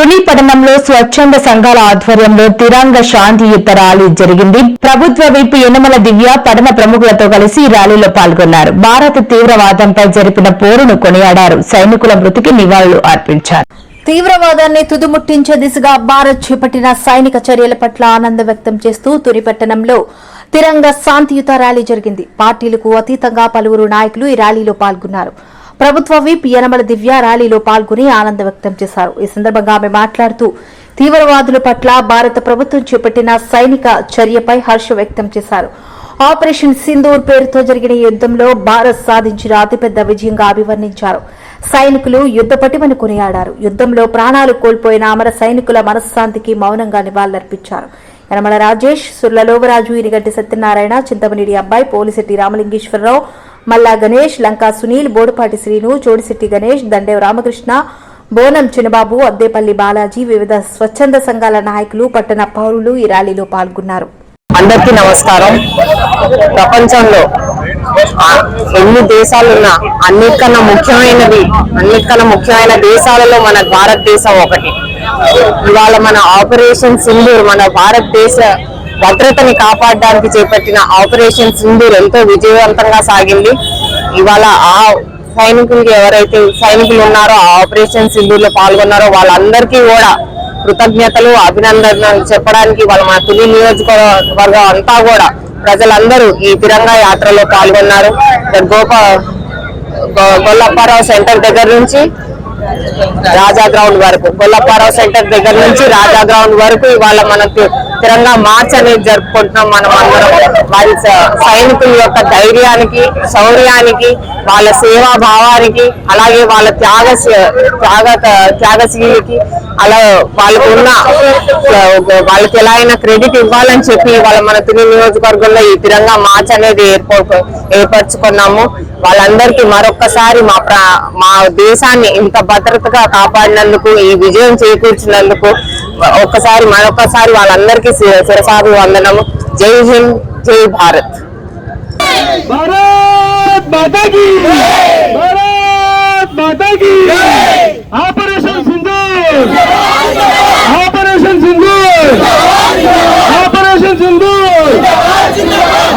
తుని స్వచ్ఛంద సంఘాల ఆధ్వర్యంలో తిరంగ శాంతియుత ర్యాలీ జరిగింది. ప్రభుత్వ విప్ యనమల దివ్య పట్టణ ప్రముఖులతో కలిసి ర్యాలీలో పాల్గొన్నారు. భారత తీవ్రవాదంపై జరిపిన పోరును కొనియాడారు. సైనికుల మృతికి నివాళులు అర్పించారు. తీవ్రవాదాన్ని తుదుముట్టించే దిశగా భారత్ చేపట్టిన సైనిక చర్యల పట్ల ఆనందం వ్యక్తం చేస్తూ తురిపట్టణంలో తిరంగ శాంతియుత ర్యాలీ జరిగింది. పార్టీలకు అతీతంగా పలువురు నాయకులు ఈ ర్యాలీలో పాల్గొన్నారు. ప్రభుత్వ విప్ యనమల దివ్య ర్యాలీలో పాల్గొని ఆనందం వ్యక్తం చేశారు. ఈ సందర్భంగా ఆమె మాట్లాడుతూ తీవ్రవాదుల పట్ల భారత ప్రభుత్వం చేపట్టిన సైనిక చర్యపై హర్షం వ్యక్తం చేశారు. ఆపరేషన్ సింధూర్ పేరుతో జరిగిన యుద్ధంలో యుద్దంలో భారత్ సాధించిన అతిపెద్ద విజయంగా అభివర్ణించారు. సైనికులు యుద్ద పటిమను కొనియాడారు. యుద్దంలో ప్రాణాలు కోల్పోయిన అమర సైనికుల మనశ్శాంతికి మౌనంగా నివాళులర్పించారు. యనమల రాజేష్ సుర్లలోవరాజు ఇనిగంటి సత్యనారాయణ చింతమనేడి అబ్బాయి పోలిశెట్టి రామలింగేశ్వరరావు మల్లా గణేష్ లంకా సునీల్ బోడుపాటి శ్రీను చోడిశెట్టి గణేష్ దండే రామకృష్ణ బోనం చిన్నబాబు అద్దేపల్లి బాలాజీ వివిధ స్వచ్ఛంద సంఘాల నాయకులు పట్టణ పౌరులు ఈ ర్యాలీలో పాల్గొన్నారు. అందరికీ నమస్కారం. ప్రపంచంలో ఎన్ని దేశాలున్నా అన్నిటికన్నా ముఖ్యమైనది అన్నిటికన్నా ముఖ్యమైన దేశాలలో మన భారతదేశం ఒకటి. ఇవాళ మన ఆపరేషన్ సింధూర్ మన భారతదేశ భద్రతని కాపాడడానికి చేపట్టిన ఆపరేషన్ సింధూర్ ఎంతో విజయవంతంగా సాగింది. ఇవాళ ఆ సైనికులకి ఎవరైతే సైనికులు ఉన్నారో ఆ ఆపరేషన్ సింధూర్లో పాల్గొన్నారో వాళ్ళందరికీ కూడా కృతజ్ఞతలు అభినందనలు చెప్పడానికి వాళ్ళ మన తుని నియోజకవర్గం అంతా కూడా ప్రజలందరూ ఈ తిరంగా యాత్రలో పాల్గొన్నారు. గోప గొల్లప్పారావు సెంటర్ దగ్గర నుంచి రాజా గ్రౌండ్ వరకు గొల్లప్పారావు సెంటర్ దగ్గర నుంచి రాజా గ్రౌండ్ వరకు ఇవాళ మనకు తిరంగా మార్చ్ అనేది జరుపుకుంటున్నాం మనం అందరం. వాళ్ళ స- సైనికుల యొక్క ధైర్యానికి శౌర్యానికి వాళ్ళ సేవా భావానికి అలాగే వాళ్ళ త్యాగ త్యాగ త్యాగశీలికి అలా వాళ్ళకు ఉన్న వాళ్ళకి ఎలా అయినా క్రెడిట్ ఇవ్వాలని చెప్పి వాళ్ళ మన తిని నియోజకవర్గంలో ఈ తిరంగా మార్చ్ అనేది ఏర్పడు ఏర్పరచుకున్నాము. వాళ్ళందరికీ మరొక్కసారి మా మా దేశాన్ని ఇంత భద్రతగా కాపాడినందుకు ఈ విజయం చేకూర్చినందుకు ఒక్కసారి మరొకసారి వాళ్ళందరికీ శిరసాగు వందనము. జై హింద్ జై Bharat. Operation Sindoor! Operation Sindoor! Operation Sindoor!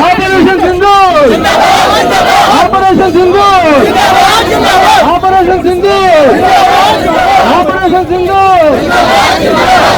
Operation Sindoor! Operation Sindoor! Operation Sindoor! Operation Sindoor!